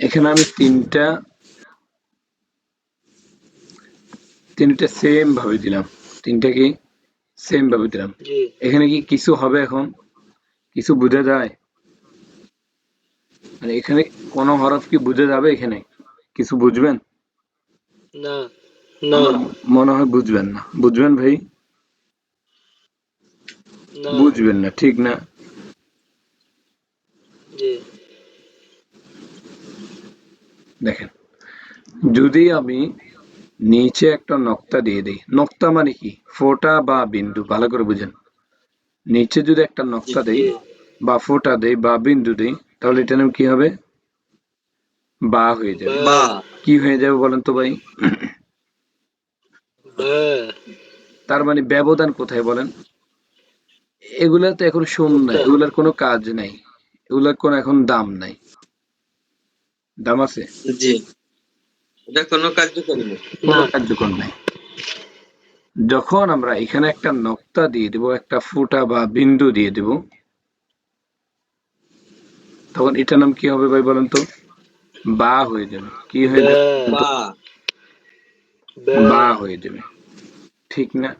এখানে আমি তিনটা তিনটা সেম ভাবে দিলাম। তিনটা কি? সেম ভাবে দিলাম এখানে কি কিছু হবে এখন? কিছু বুঝে যায়? মানে এখানে কোন হরফ কি বুঝে যাবে এখানে? কিছু বুঝবেন? না না। মনে হয় বুঝবেন না। বুঝবেন ভাই? না। বুঝবেন না ঠিক না? দেখেন যদি আমি নিচে একটা নক্তা দিয়ে দিই। নক্তা মানে কি? ফোটা বা বিন্দু ভালো করে বুঝেন। নিচে যদি একটা নক্তা দেই বা ফোটা দেই বা বিন্দু দেই তাহলে এটা নাম কি হবে? বা হয়ে যাবে। বা। কি হয়ে যাবে বলেন তো ভাই? তার মানে ব্যবধান কোথায় বলেন? এগুলা তো এখন শূন্য এগুলার কোনো কাজ নাই এগুলার কোনো এখন দাম নাই। দাম আছে? জি। এটা কোনো কার্যকরী না কোনো কার্যকর নাই যখন আমরা এখানে একটা নক্তা দিয়ে দেব একটা ফুটা বা বিন্দু দিয়ে দেব তখন এটার নাম কি হবে ভাই বলেন তো? বা হয়ে যাবে। কি হয়ে যাবে? বা। বা। বা বা হয়ে যাবে। ঠিক না?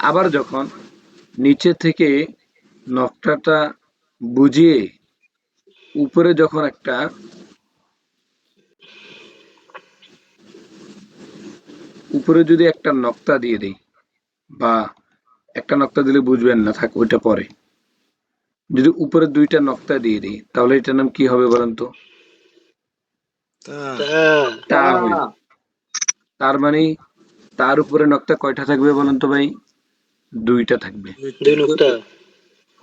আবার যখন নিচে থেকে নকটাটা বুঝিয়ে উপরে যখন একটা উপরে যদি একটা নকতা দিয়ে দেই বা একটা নকতা দিলে বুঝবেন না থাক ওইটা পরে। যদি উপরে দুইটা নকতা দিয়ে দিই তাহলে এটার নাম কি হবে বলেন তো? তার মানে তার উপরে নকটা কয়টা থাকবে বলেন তো ভাই? দুইটা থাকবে।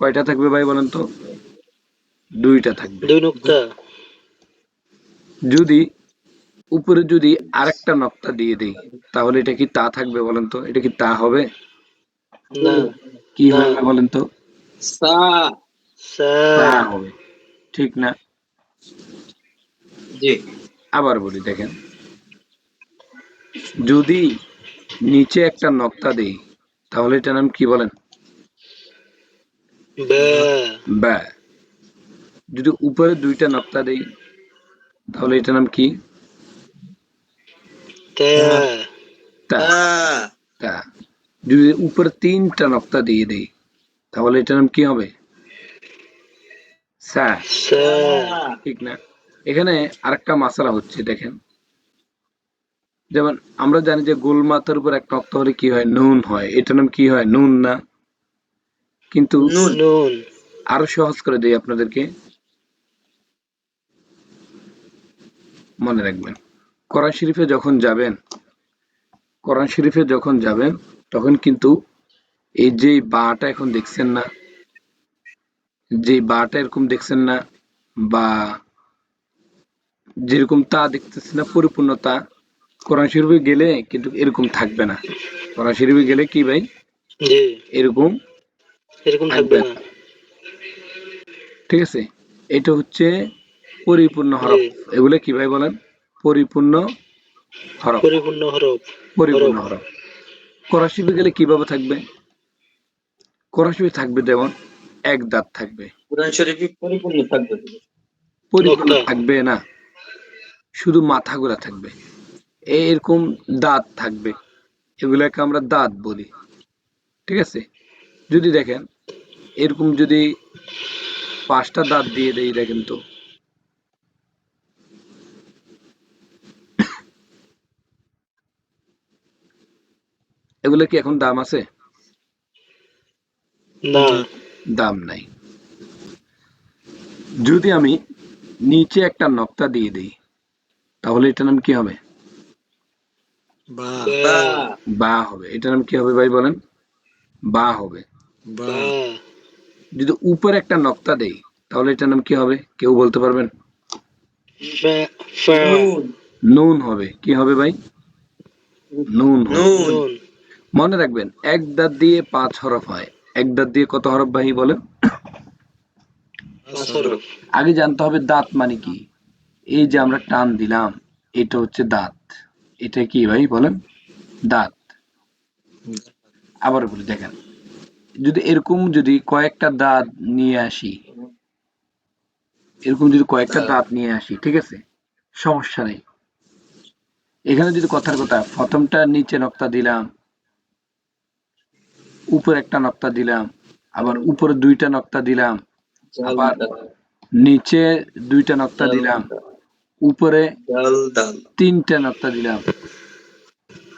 কয়টা থাকবে ভাই বলেন তো? দুইটা থাকবে। দুই নুক্তা। যদি উপরে যদি আরেকটা নকটা দিয়ে দেই তাহলে এটা কি তা থাকবে বলেন তো? এটা কি তা হবে? না। কি হবে বলেন তো? সা। সা। হবে। ঠিক না? জি। আবার বলি দেখেন। যদি নিচে একটা নকটা দেই তাহলে এটার নাম কি বলেন? বা বা যদি উপরে দুইটা নকটা দেই তাহলে এটার নাম কি? তা যদি উপরে তিনটা নকটা দিয়ে দেই তাহলে এটার নাম কি হবে? ঠিক না। এখানে আরেকটা মাসালা হচ্ছে দেখেন। যেমন আমরা জানি যে গোল মাথার উপর একটা নক্তা হলে কি হয়? নুন হয়। এটার নাম কি হয়? নুন না। কিন্তু আরও সহজ করে দেই আপনাদেরকে। মনে রাখবেন। কোরআন শরীফে যখন যাবেন কোরআন শরীফে যখন যাবেন তখন কিন্তু এই যে বাটা এখন দেখছেন না যে বাটা এরকম দেখছেন না বা যেরকম তা দেখতেছেন না পরিপূর্ণ তা কোরআন শরীফে গেলে কিন্তু এরকম থাকবে না। কোরআন শরীফে গেলে কি ভাই? এরকম এরকম থাকবে না। ঠিক আছে? এটা হচ্ছে পরিপূর্ণ হরফ। এগুলো কি ভাই বলেন? পরিপূর্ণ হরফ। পরিপূর্ণ হরফ। পরিপূর্ণ হরফ। গেলে কীভাবে থাকবে? শরীফে থাকবে যেমন এক দাঁত থাকবে। কোরআন শরীফই পরিপূর্ণ থাকবে। পরিপূর্ণ থাকবে না। শুধু মাথাগুলা থাকবে। এরকম দাঁত থাকবে। এগুলাকে আমরা দাঁত বলি। ঠিক আছে? যদি দেখেন এরকম যদি পাঁচটা দাঁত দিয়ে দেই দেখেন তো। এগুলো কি এখন দাম আছে? না। দাম নাই। যদি আমি নিচে একটা নকতা দিয়ে দিই তাহলে এটার নাম কি হবে? বা। হবে। এটার নাম কি হবে ভাই বলেন? বা হবে। যদি উপরে একটা নকতা দেই তাহলে এটার নাম কি হবে? কেউ বলতে পারবেন? নুন। নুন হবে। কি হবে ভাই? নুন। নুন। মনে রাখবেন এক দাঁত দিয়ে পাঁচ হরফ হয়। এক দাঁত দিয়ে কত হরফ ভাই হরফ। আগে জানতে হবে দাঁত মানে কি। এই যে আমরা টান দিলাম এটা হচ্ছে দাঁত। এটা কি ভাই বলেন? দাঁত। আবার বলি দেখেন যদি এরকম যদি কয়েকটা দাঁত নিয়ে আসি এরকম যদি কয়েকটা দাঁত নিয়ে আসি ঠিক আছে? সমস্যা নেই। এখানে যদি কথার কথা প্রথমটা নিচে নক্তা দিলাম উপরে একটা নকতা দিলাম আবার উপরে দুইটা নকতা দিলাম আবার নিচে দুইটা নকতা দিলাম উপরে তিনটা নক্তা দিলাম।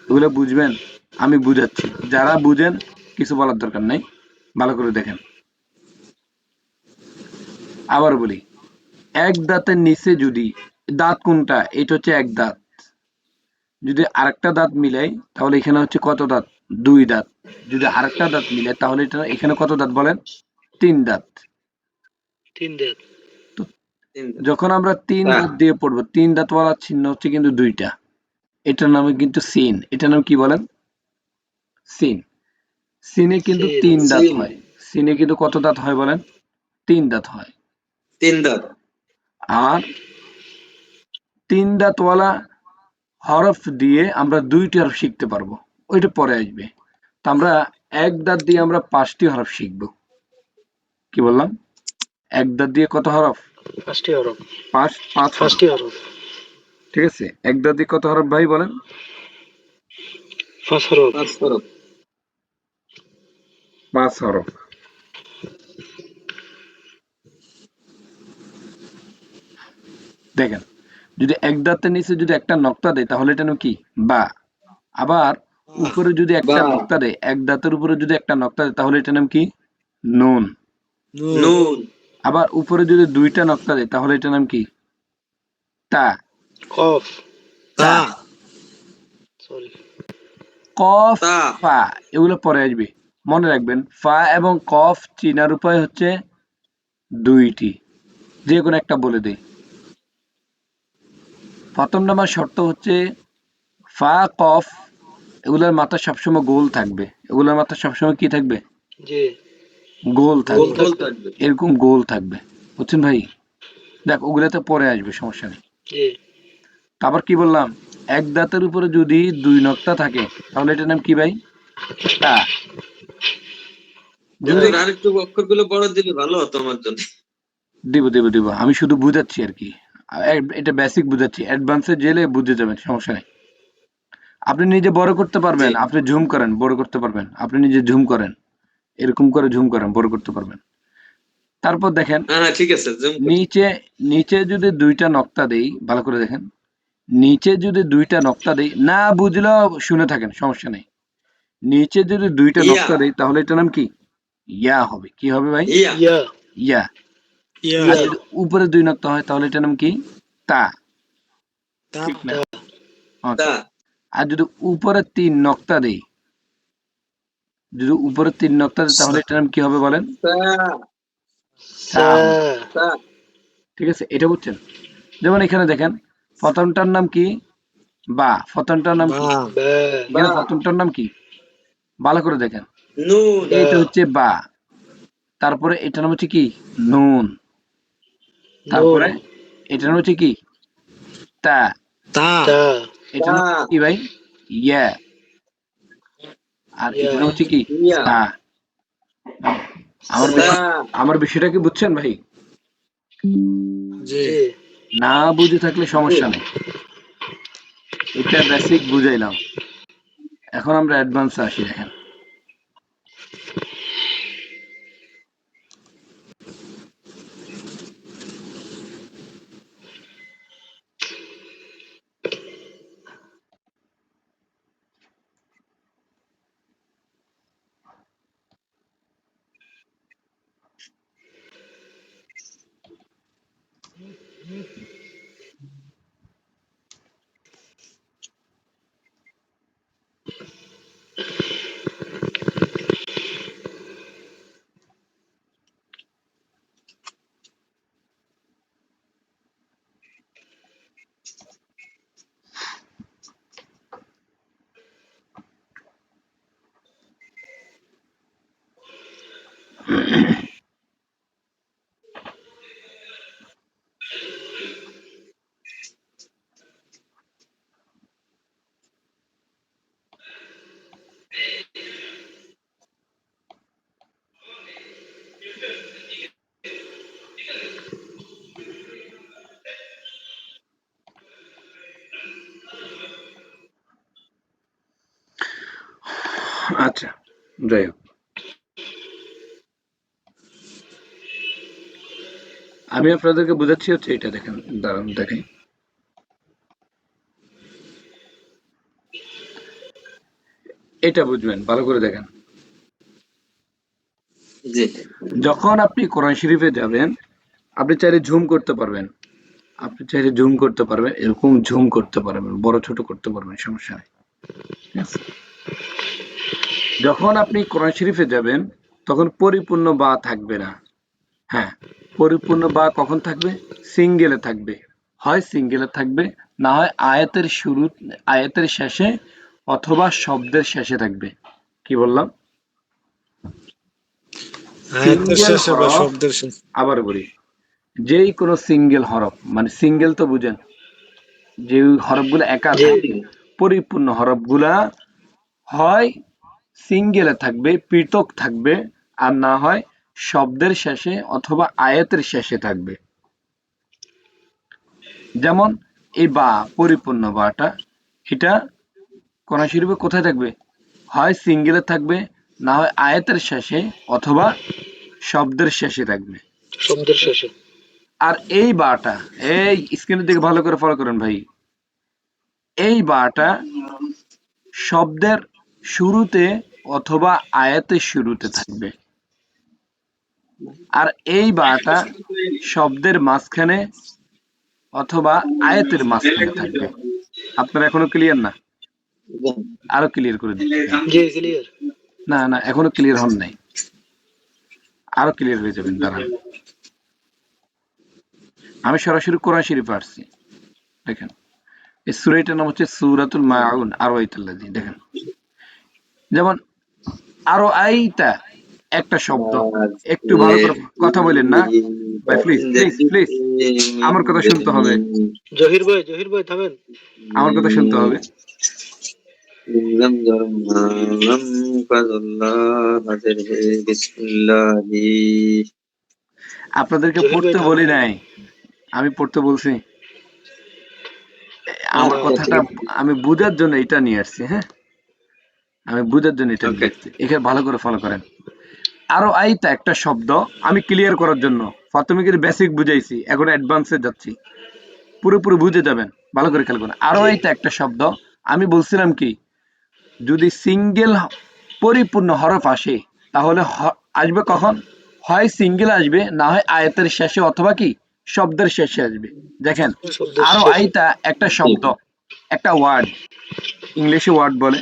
এগুলো বুঝবেন? আমি বুঝাচ্ছি। যারা বুঝেন কিছু বলার দরকার নাই। ভালো করে দেখেন। আবার বলি এক দাঁতের নিচে যদি দাঁত কোনটা? এটা হচ্ছে এক দাঁত। যদি আরেকটা দাঁত মিলাই তাহলে এখানে হচ্ছে কত দাঁত? দুই দাঁত। যদি আরেকটা দাঁত মিলাই তাহলে এটা এখানে কত দাঁত বলেন? তিন দাঁত। তিন দাঁত। যখন আমরা তিন। দাঁত দিয়ে পড়ব তিন দাঁত ওয়ালা চিহ্ন হচ্ছে কিন্তু দুইটা। এটার নামে কিন্তু সিন। এটার নাম কি বলেন? সিন। সিনে কিন্তু তিন দাঁত হয়। সিনে কিন্তু কত দাঁত হয় বলেন? তিন দাঁত হয়। তিন দাঁত। আর তিন দাঁতওয়ালা হরফ দিয়ে আমরা দুইটি হরফ শিখতে পারব। ওইটা পরে আসবে। তো আমরা এক দাঁত দিয়ে আমরা পাঁচটি হরফ শিখব। কি বললাম? এক দাঁত দিয়ে কত হরফ? পাঁচটি হরফ। পাঁচ পাঁচ পাঁচটি হরফ। ঠিক আছে? এক দাঁত দিয়ে কত হরফ ভাই বলেন? পাঁচ হরফ। পাঁচ হরফ। পাঁচ হরফ। দেখেন যদি এক দাঁতের নিচে যদি একটা নক্তা দেয় তাহলে এটা কি? বা। আবার উপরে যদি একটা। নক্তা দেয় এক দাঁতের উপরে যদি একটা নক্তা দেয় তাহলে এটা নাম কি? নুন। নুন। আবার উপরে যদি দুইটা নক্তা দেয় তাহলে এটা নাম কি? তা। কফ। তা। সরি। কফ ফা এগুলো পরে আসবে। মনে রাখবেন ফা এবং কফ চিনার উপায় হচ্ছে দুইটি। যে কোনো একটা বলে দেই। প্রথম নাম্বার শর্ত হচ্ছে ফা কফ এগুলোর মাথা সবসময় গোল থাকবে। এগুলোর মাথা সবসময় কি থাকবে? জি। গোল থাকবে। গোল গোল থাকবে। এরকম গোল থাকবে। বুঝছেন ভাই? দেখ ওগুলোতে পরে আসবে সমস্যা নেই। তারপর কি বললাম? এক দাঁতের উপরে যদি দুই নক্তা থাকে তাহলে এটার নাম কি ভাই? তা। যদি হুজুর, আরেকটু অক্ষরগুলো বড় দিলে ভালো হতো আমার জন্য। দিব দিব দিব। আমি শুধু বুঝাচ্ছি আর কি। এটা বেসিক বুঝাচ্ছি। অ্যাডভান্সে জেলে বুঝে যাবেন সমস্যা নেই। আপনি নিজে বড় করতে পারবেন আপনি ঝুম করেন বড় করতে পারবেন। আপনি নিজে ঝুম করেন এরকম করে ঝুম করেন বড় করতে পারবেন। তারপর দেখেন হ্যাঁ হ্যাঁ ঠিক আছে নিচে নিচে যদি দুইটা নক্তা দেই ভালো করে দেখেন নিচে যদি দুইটা নক্তা দেই না বুঝলেও শুনে থাকেন সমস্যা নেই। নিচে যদি দুইটা। নক্তা দেই তাহলে এটা নাম কি? ইয়া হবে। কি হবে ভাই? ইয়া। ইয়া। ইয়া। উপরে দুই নক্তা হয় তাহলে এটা নাম কি? তা। ঠিক না? তা। আর যদি উপরে তিন নক্তা দেই যদি উপরে তিন নক্তা দেই তাহলে এটার নাম কি হবে বলেন? ঠিক আছে এটা বুঝছেন? যেমন এখানে দেখেন প্রথমটার নাম কি? বা। প্রথমটার নাম কি? এখানে প্রথমটার নাম কি? ভালো করে দেখেন। এটা হচ্ছে বা। তারপরে এটার নাম হচ্ছে কি? নুন। তারপরে এটার নাম হচ্ছে কি? তা। তা। এটার কি ভাই? ইয়া আর। হচ্ছে কি? আমার আমার বিষয়টা কি বুঝছেন ভাই? জি। না বুঝে থাকলে সমস্যা নেই। এটা বেসিক বুঝাইলাম। এখন আমরা অ্যাডভান্স আসি দেখেন। আচ্ছা যাই হোক। আমি আপনাদেরকে বোঝাচ্ছি হচ্ছে এটা দেখেন দাঁড়ান দেখেন। এটা বুঝবেন ভালো করে দেখেন। যখন আপনি কোরআন শরীফে যাবেন আপনি চাইলে ঝুম করতে পারবেন। আপনি চাইলে ঝুম করতে পারবেন এরকম ঝুম করতে পারবেন বড় ছোট করতে পারবেন সমস্যা নেই? যখন আপনি কোরআন শরীফে যাবেন তখন পরিপূর্ণ বা থাকবে না। হ্যাঁ পরিপূর্ণ বা কখন থাকবে? সিঙ্গেলে থাকবে। হয় সিঙ্গেলে থাকবে না হয় আয়াতের শুরু আয়াতের শেষে অথবা শব্দের শেষে থাকবে। কি বললাম? আয়াতের Single শেষে বা হরফ। শব্দের শেষে। আবার বলি যেই কোনো সিঙ্গেল হরফ মানে সিঙ্গেল তো বুঝেন যে হরফগুলো একা পরিপূর্ণ হরফগুলা হয় সিঙ্গেলে থাকবে পৃথক থাকবে আর না হয় শব্দের শেষে অথবা আয়াতের শেষে থাকবে। যেমন এই বা পরিপূর্ণ বাটা এটা কোরআন শরীফে কোথায় থাকবে? হয় সিঙ্গেলে থাকবে না হয় আয়াতের শেষে অথবা শব্দের শেষে থাকবে। শব্দের শেষে। আর এই বাটা এই স্ক্রিনের দিকে ভালো করে ফলো করেন ভাই। এই বাটা শব্দের শুরুতে অথবা আয়াতের শুরুতে থাকবে। আর এই বাটা শব্দের মাঝখানে অথবা আয়াতের মাঝখানে থাকবে। আপনারা এখনও ক্লিয়ার না? আরও ক্লিয়ার করে দিচ্ছি না না এখনও ক্লিয়ার হন নাই। আরও ক্লিয়ার হয়ে যাবেন দাঁড়ান। আমি সরাসরি কোরআন শরীফ আসছি দেখেন। এই সুরাইটার নাম হচ্ছে সুরাতুল মাউন আরও আইতাল্লাজি দেখেন। যেমন আরো আইতা একটা শব্দ একটু ভালো করে কথা বলেন না ভাই প্লিজ প্লিজ প্লিজ আমার কথা শুনতে হবে জহির ভাই জহির ভাই থামেন আমার কথা শুনতে হবে لم يرم لم قد الله بسم الله আপনাদেরকে জহির ভাই পড়তে থামেন। বলি নাই আমি পড়তে বলছি আমার আচ্ছা, কথাটা ঠিক আমি বুঝার জন্য এটা নিয়ে আসছি হ্যাঁ আমি বুঝার জন্য এটা. এখানে ভালো করে ফলো করেন। আরও আইতা একটা শব্দ আমি ক্লিয়ার করার জন্য। প্রথমে কিন্তু বেসিক বুঝাইছি এখন অ্যাডভান্সে যাচ্ছি। পুরোপুরি বুঝে যাবেন ভালো করে খেয়াল করেন। আরও আইতা একটা শব্দ আমি বলছিলাম কি যদি সিঙ্গেল পরিপূর্ণ হরফ আসে তাহলে আসবে কখন? হয় সিঙ্গেল আসবে না হয় আয়াতের শেষে অথবা কি শব্দের শেষে আসবে। দেখেন আরও। আইতা একটা শব্দ একটা ওয়ার্ড ইংলিশে ওয়ার্ড বলে।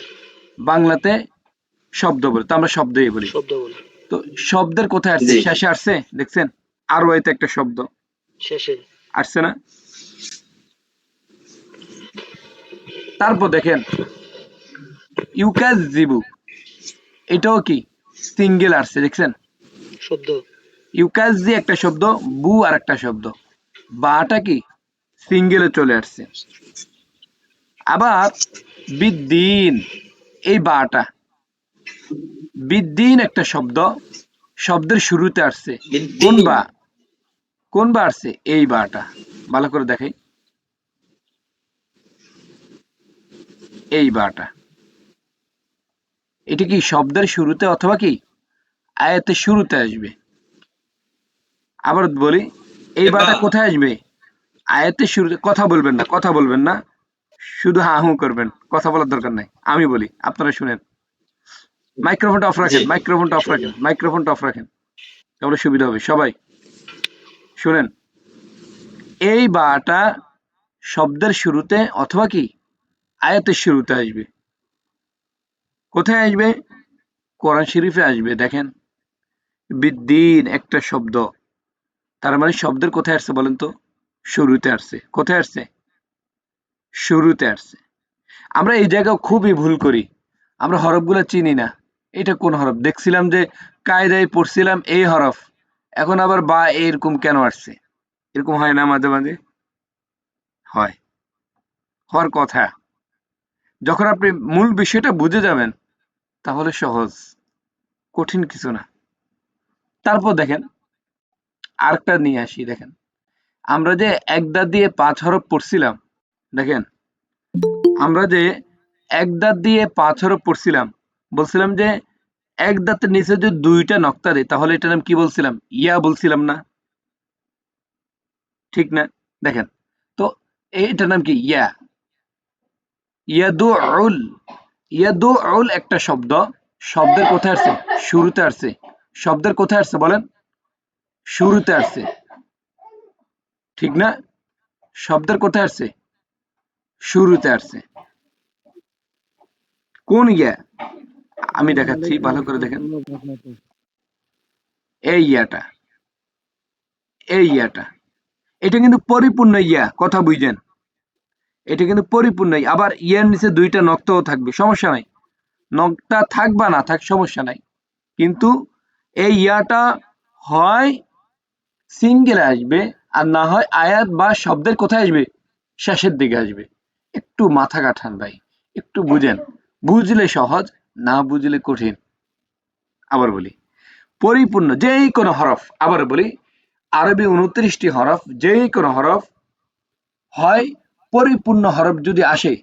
বাংলাতে শব্দ বলে তো আমরা শব্দই বলি। তো শব্দের কোথায় আসছে? শেষে আসছে? দেখছেন? আরও আইতা একটা শব্দ। শেষে। আসছে না? তারপর দেখেন ইউকাজ জিবু। এটাও কি? সিঙ্গেল আসছে দেখছেন? শব্দ। ইউকাজ জি একটা শব্দ বু আর একটা শব্দ। বাটা কি? সিঙ্গেলে চলে আসছে। আবার বিদ্দিন। এই বাটা। বিদ্দিন একটা শব্দ। শব্দের শুরুতে আসছে কোন বা? কোন বা আসছে? এই বাটা। ভালো করে দেখাই। এই বাটা। এটা কি শব্দের শুরুতে অথবা কি? আয়াতের শুরুতে আসবে। আবার বলি এই বাটা কোথায় আসবে? আয়াতের শুরুতে কথা বলবেন না কথা বলবেন না। শুধু হা হু করবেন কথা বলার দরকার নাই। আমি বলি আপনারা শুনেন। মাইক্রোফোনটা অফ রাখেন মাইক্রোফোনটা অফ রাখেন মাইক্রোফোনটা অফ রাখেন। তাহলে সুবিধা হবে। সবাই শুনেন। এই বাটা শব্দের শুরুতে অথবা কি? আয়াতের শুরুতে আসবে। কোথায় আসবে? কোরআন শরীফে আসবে দেখেন। বিদ্দিন একটা শব্দ। তার মানে শব্দের কোথায় আসছে বলেন তো? শুরুতে আসছে। কোথায় আসছে? শুরুতে আসছে। আমরা এই জায়গা খুবই ভুল করি। আমরা হরফগুলো চিনি না। এটা কোন হরফ? দেখছিলাম যে কায়দায় পড়ছিলাম এই হরফ। এখন আবার বা এরকম কেন আসছে? এরকম হয় না মাঝে মাঝে? হয়। হওয়ার কথা। যখন আপনি মূল বিষয়টা বুঝে যাবেন, তাহলে সহজ। কঠিন কিছু না। তারপর দেখেন, আরেকটা নিয়ে আসি, দেখেন। আমরা যে এক দাঁত দিয়ে পাঁচ হরফ পড়ছিলাম দেখেন, আমরা যে এক দাঁত দিয়ে পাঁচ পড়ছিলাম, বলছিলাম যে এক দাঁতের নিচে যদি দুইটা নক্তা দেয় তাহলে এটার নাম কি বলছিলাম? ইয়া বলছিলাম না। ঠিক না? দেখেন, তো এটার নাম কি? ইয়া। ইয়াদুউল। ইয়াদুউল একটা শব্দ। শব্দের কোথায় আসছে? শুরুতে আসছে। শব্দের কোথায় আসছে বলেন? শুরুতে আসছে। ঠিক না? শব্দের কোথায় আসছে? শুরুতে আসছে। কোন ইয়া? আমি দেখাচ্ছি, ভালো করে দেখেন। এই ইয়াটা। এই ইয়াটা। এটা কিন্তু পরিপূর্ণ ইয়া, কথা বুঝছেন এটা কিন্তু পরিপূর্ণ আবার ইয়ার নিচে দুইটা নক্তাও থাকবে, সমস্যা নাই। নক্তা থাক বা না, থাক, সমস্যা নাই। কিন্তু এই ইয়াটা হয় সিঙ্গেলে আসবে, আর না হয় আয়াত বা শব্দের কোথায় আসবে? শেষের দিকে আসবে। একটু মাথা কাঠান ভাই, একটু বুঝেন। বুঝলে সহজ, না বুঝলে কঠিন। আবার বলি, পরিপূর্ণ যেই কোনো হরফ, আবার বলি, আরবি উনত্রিশটি হরফ, যেই কোনো হরফ হয় পরিপূর্ণ হরফ যদি আসে,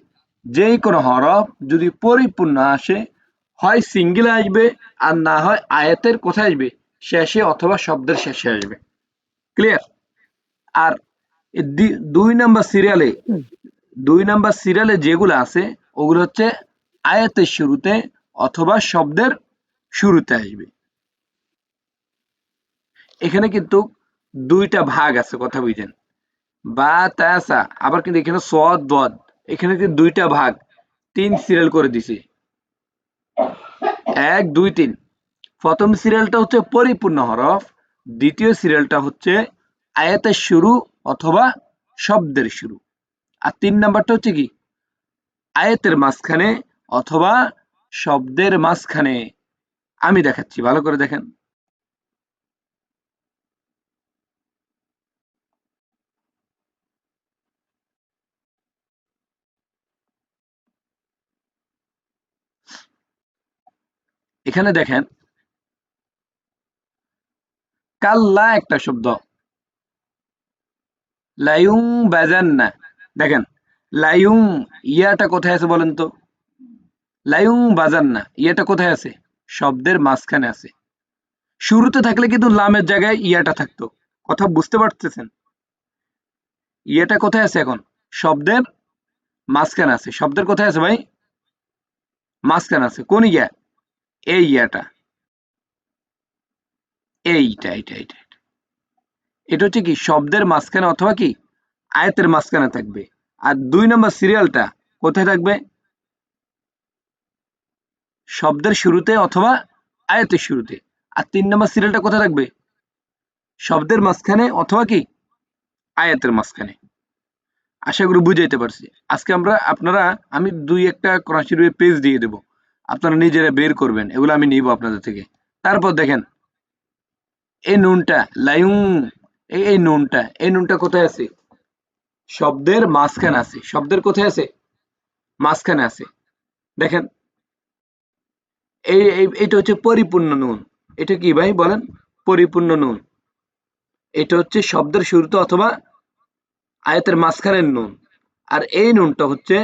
যেই কোনো হরফ যদি পরিপূর্ণ আসে, হয় সিঙ্গেলে আসবে, আর না হয় আয়াতের কোথায় আসবে, শেষে অথবা শব্দের শেষে আসবে। ক্লিয়ার আর দুই নাম্বার সিরিয়ালে দুই নাম্বার সিরিয়ালে যেগুলো আছে, ওগুলো হচ্ছে আয়াতের শুরুতে অথবা শব্দের শুরুতে আসবে। এখানে কিন্তু দুইটা ভাগ আছে, কথা বুঝেন বা তাসা আবার কিন্তু এখানে সদ, বদ, এখানে কিন্তু দুইটা ভাগ, তিন সিরিয়াল করে দিছে। এক, দুই, তিন। প্রথম সিরিয়ালটা হচ্ছে পরিপূর্ণ হরফ, দ্বিতীয় সিরিয়ালটা হচ্ছে আয়াতের শুরু অথবা শব্দের শুরু। আর তিন নাম্বারটা হচ্ছে কি? আয়াতের মাঝখানে অথবা শব্দের মাঝখানে। আমি দেখাচ্ছি, ভালো করে দেখেন। এখানে দেখেন, কাল্লা একটা শব্দ। লায়ুং বাজান না দেখেন লায়ুং ইয়াটা কোথায় আছে বলেন তো? লায়ুং বাজান না, ইয়াটা কোথায় আছে? শব্দের মাঝখানে আছে। শুরুতে থাকলে কিন্তু লামের জায়গায় ইয়াটা থাকতো। কথা বুঝতে পারতেছেন? ইয়াটা কোথায় আছে এখন? শব্দের মাঝখানে আছে। শব্দের কোথায় আছে ভাই? মাঝখানে আছে। কোন ইয়া? এই ইয়াটা। এইটা এইটা এইটা। এটা হচ্ছে কি? শব্দের মাঝখানে অথবা কি? আয়াতের মাঝখানে থাকবে। আর দুই নম্বর সিরিয়ালটা কোথায় থাকবে? শব্দের শুরুতে অথবা আয়াতের শুরুতে। আর তিন নম্বর সিরিয়ালটা কোথায় থাকবে? শব্দের মাঝখানে অথবা কি? আয়াতের মাঝখানে। আশা করি বুঝাইতে পারছি। আজকে আমরা, আপনারা, আমি দুই একটা কোরআন শরীফের পেজ দিয়ে দেব। আপনারা নিজেরা বের করবেন, এগুলো আমি নিব আপনাদের থেকে। তারপর দেখেন, এই নুনটা লাইউ এই এই নুনটা এই নুনটা কোথায় আছে? শব্দের মাঝখানে আছে। শব্দের কোথায় আছে? মাঝখানে আছে। দেখেন। এই এটা হচ্ছে পরিপূর্ণ নুন। এটা কি ভাই বলেন? পরিপূর্ণ নুন। এটা হচ্ছে শব্দের শুরুতে অথবা আয়াতের মাঝখানের নুন। আর এই নুনটা হচ্ছে,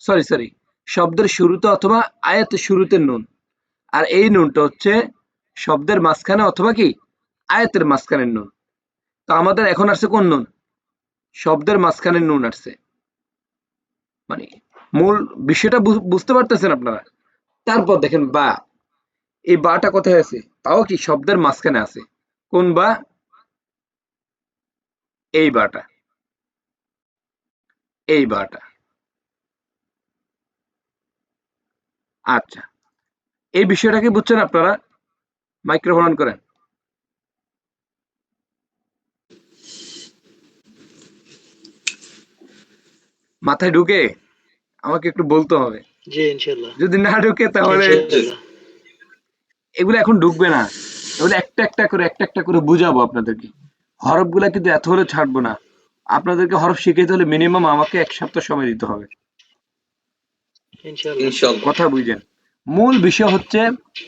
সরি সরি, শব্দের শুরুতে অথবা আয়াতের শুরুতে নুন। আর এই নুনটা হচ্ছে শব্দের মাঝখানে অথবা কি? আয়াতের মাঝখানের নুন। তো আমাদের এখন আসছে কোন নুন? শব্দের মাঝখানে নুন আসছে। মানে মূল বিষয়টা বুঝতে পারতেছেন আপনারা? তারপর দেখেন বা। এই বাটা কোথায় আছে? তাও কি শব্দের মাঝখানে আছে। কোন বা? এই বাটা। এই বাটা। আচ্ছা। এই বিষয়টা কি বুঝছেন আপনারা? মাইক্রোফোন করেন। মাথায় ঢুকে আমাকে একটু বলতে হবে। জি যদি না ঢুকে তাহলে এগুলো এখন ঢুকবে না। এগুলো একটা একটা করে একটা একটা করে বুঝাবো আপনাদেরকে। হরফগুলা কিন্তু এত হলে ছাড়বো না। আপনাদেরকে হরফ শিখাইতে হলে মিনিমাম আমাকে এক সপ্তাহ সময় দিতে হবে। ইনশাআল্লাহ। ইনশাআল্লাহ। কথা বুঝেন। মূল বিষয় হচ্ছে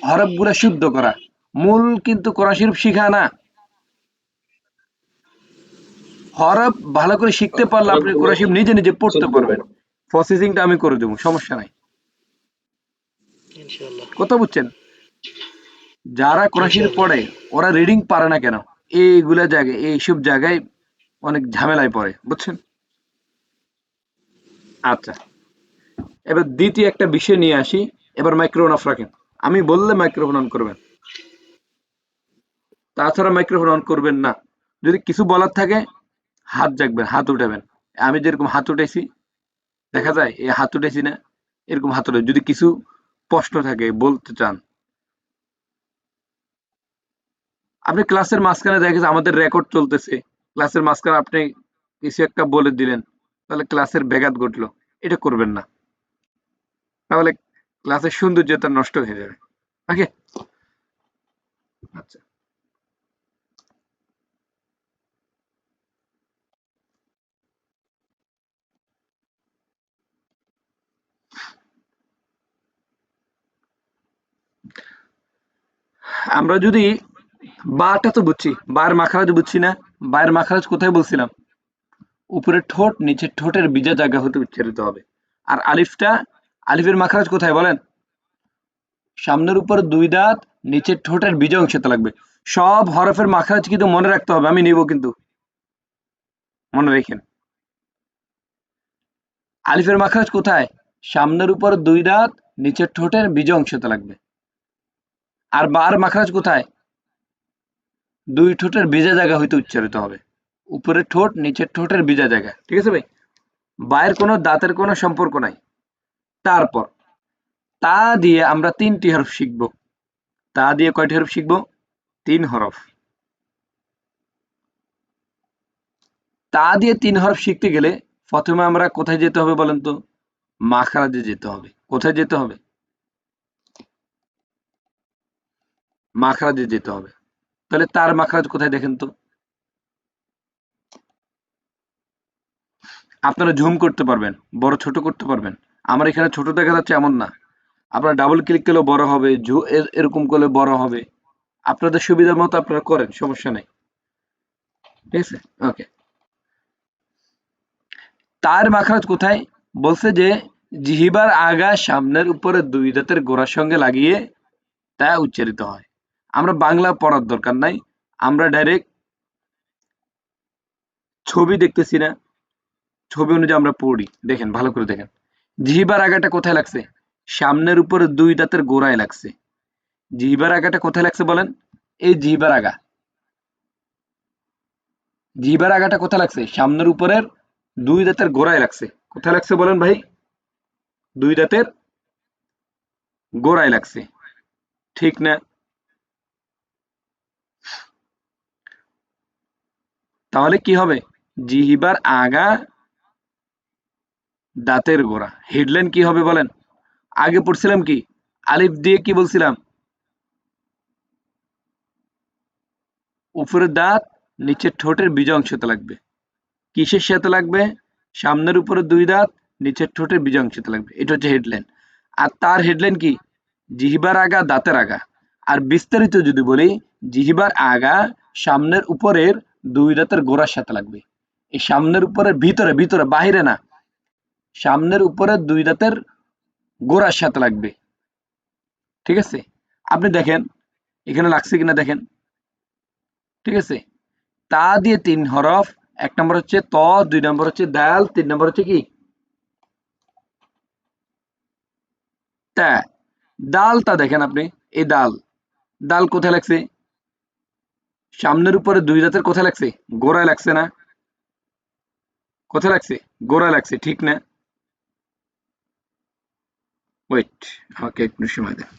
হরফগুলা শুদ্ধ করা। মূল কিন্তু কোরআন শরীফ শিখা না। হরফ ভালো করে শিখতে পারলে আপনি কোরআন নিজে নিজে পড়তে পারবেন। প্রসেসিংটা আমি করে দেবো সমস্যা নাই। ইনশাআল্লাহ। কথা বুঝছেন? যারা কোরআন পড়ে ওরা রিডিং পারে না কেন? এইগুলা জায়গায় এইসব জায়গায় অনেক ঝামেলায় পড়ে বুঝছেন? আচ্ছা। এবার দ্বিতীয় একটা বিষয় নিয়ে আসি। এবার মাইক্রোফোন অফ রাখেন। আমি বললে মাইক্রোফোন অন করবেন। তাছাড়া মাইক্রোফোন অন করবেন না। যদি কিছু বলার থাকে হাত জাগবেন হাত উঠাবেন। আমি যেরকম হাত উঠেছি দেখা যায় এই হাত উঠেছি না, এরকম হাত উঠে যদি কিছু প্রশ্ন থাকে, বলতে চান। আপনি ক্লাসের মাঝখানে দেখেন আমাদের রেকর্ড চলতেছে। ক্লাসের মাঝখানে আপনি কিছু একটা বলে দিলেন, তাহলে ক্লাসের ব্যাঘাত ঘটলো। এটা করবেন না। তাহলে ক্লাসের সৌন্দর্যতা নষ্ট হয়ে যাবে। ওকে আচ্ছা। আমরা যদি বাটা তো বুঝছি, বার মাখারাজ বুঝছি না বায়ের মাখারাজ কোথায় বলছিলাম? উপরে ঠোঁট, নিচে ঠোঁটের বিজা জায়গা হতে উচ্চারিত হবে। আর আলিফটা, আলিফের মাখারাজ কোথায় বলেন? সামনের উপর দুই দাঁত নিচের ঠোঁটের বিজয় অংশতে লাগবে। সব হরফের মাখারাজ কিন্তু মনে রাখতে হবে, আমি নিব কিন্তু। মনে রেখেন। আলিফের মাখারাজ কোথায়? সামনের উপর দুই দাঁত নিচের ঠোঁটের বিজয় অংশতে লাগবে। আর বার মাখারাজ কোথায়? দুই ঠোঁটের বিজা জায়গা হইতে উচ্চারিত হবে। উপরে ঠোঁট, নিচের ঠোঁটের বিজা জায়গা। ঠিক আছে ভাই? বায়ের কোনো, দাঁতের কোনো সম্পর্ক নাই। তারপর, তা দিয়ে আমরা তিনটি হরফ শিখব। তা দিয়ে কয়টি হরফ শিখব? তিন হরফ। তা দিয়ে তিন হরফ শিখতে গেলে প্রথমে আমরা কোথায় যেতে হবে বলেন তো? মাখরাজে যেতে হবে। কোথায় যেতে হবে? মাখরাজে যেতে হবে। তাহলে তার মাখরাজ কোথায় দেখেন তো? আপনারা ঝুম করতে পারবেন, বড় ছোট করতে পারবেন। আমার এখানে ছোট দেখা যাচ্ছে এমন না। আপনারা ডাবল ক্লিক করলে বড় হবে এরকম করলে বড় হবে। আপনাদের সুবিধা মতো আপনারা করেন, সমস্যা নেই। ঠিক আছে? ওকে তার মাখরাজ কোথায়? বলছে যে, জিহিবার আগা সামনের উপরে দুই দাঁতের গোড়ার সঙ্গে লাগিয়ে তা উচ্চারিত হয়। আমরা বাংলা পড়ার দরকার নাই। আমরা ডাইরেক্ট ছবি দেখতেছি না। ছবি অনুযায়ী আমরা পড়ি। দেখেন, ভালো করে দেখেন। জিহিবার আগাটা কোথায় লাগছে? সামনের উপরে দুই দাঁতের গোড়ায় লাগছে। জিহিবার আগাটা কোথায় লাগছে বলেন? এই জিহিবার আগা। জিহিবার আগাটা কোথায় লাগছে? সামনের উপরের দুই দাঁতের গোড়ায় লাগছে। কোথায় লাগছে বলেন ভাই? দুই দাঁতের গোড়ায় লাগছে। ঠিক না? তাহলে কি হবে? জিহিবার আগা দাঁতের গোড়া। হেডলাইন কি হবে বলেন? আগে পড়ছিলাম কি? আলিফ দিয়ে কি বলছিলাম? উপরের দাঁত, নিচের ঠোঁটের বীজ অংশতে লাগবে। কিসের সাথে লাগবে? সামনের উপরে দুই দাঁত, নিচের ঠোঁটের বীজ অংশতে লাগবে। এটা হচ্ছে হেডলাইন। আর তার হেডলাইন কি? জিহিবার আগা, দাঁতের আগা। আর বিস্তারিত যদি বলি, জিহিবার আগা সামনের উপরের দুই দাঁতের গোড়ার সাথে লাগবে। এই সামনের উপরে ভিতরে ভিতরে, বাহিরে না। সামনের উপরে দুই দাঁতের গোড়ার সাথে লাগবে। ঠিক আছে? আপনি দেখেন, এখানে লাগছে কিনা দেখেন। ঠিক আছে? তা দিয়ে তিন হরফ, এক নম্বর হচ্ছে ত, দুই নম্বর হচ্ছে দাল, তিন নম্বর হচ্ছে কি? তা। দালটা দেখেন আপনি, এই দাল। দাল কোথায় লাগছে? সামনের উপরে দুই দাঁতের কোথায় লাগছে? গোড়ায় লাগছে না। কোথায় লাগছে? গোড়ায় লাগছে, ঠিক না? ওয়েট আমাকে একটু সময় দেন।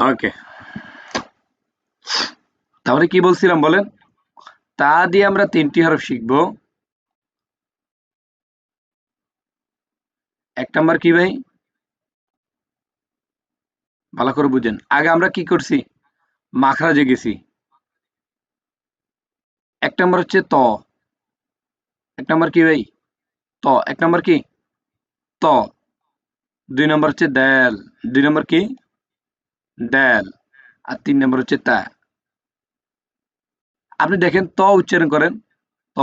ওকে তাহলে কি বলছিলাম বলেন? তা দিয়ে আমরা তিনটি হরফ শিখব। এক নাম্বার কি ভাই? ভালো করে বুঝেন। আগে আমরা কি করছি? মাখরাজে গেছি। এক নম্বর হচ্ছে ত। এক নম্বর কি ভাই? ত। এক নম্বর কি? ত। দুই নম্বর হচ্ছে দ্যাল দুই নম্বর কি? ড্যাল আর তিন নম্বর হচ্ছে তা। আপনি দেখেন ত উচ্চারণ করেন। ত,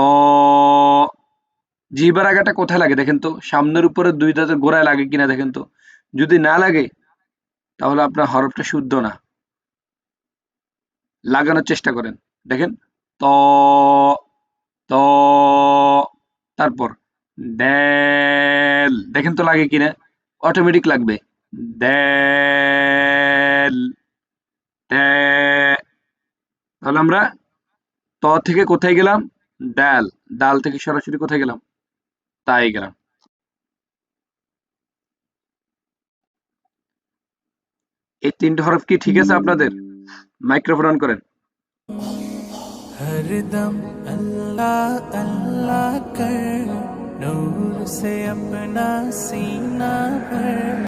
জিবার আগাটা কোথায় লাগে দেখেন তো? সামনের উপরে দুই দাঁতের গোড়ায় লাগে কিনা দেখেন তো? যদি না লাগে, তাহলে আপনার হরফটা শুদ্ধ না। লাগানোর চেষ্টা করেন। দেখেন, ত ত, তারপর ড্যাল দেখেন তো লাগে কিনা? অটোমেটিক লাগবে। তাহলে আমরা ত থেকে কোথায় গেলাম? ডাল ডাল থেকে সরাসরি কোথায় গেলাম? তাই গেলাম। এই তিনটে হরফ কি ঠিক আছে আপনাদের? মাইক্রোফোন অন করেন। হরদম আল্লাহ আল্লাহ কর নূর সে আপনা সিনা ভর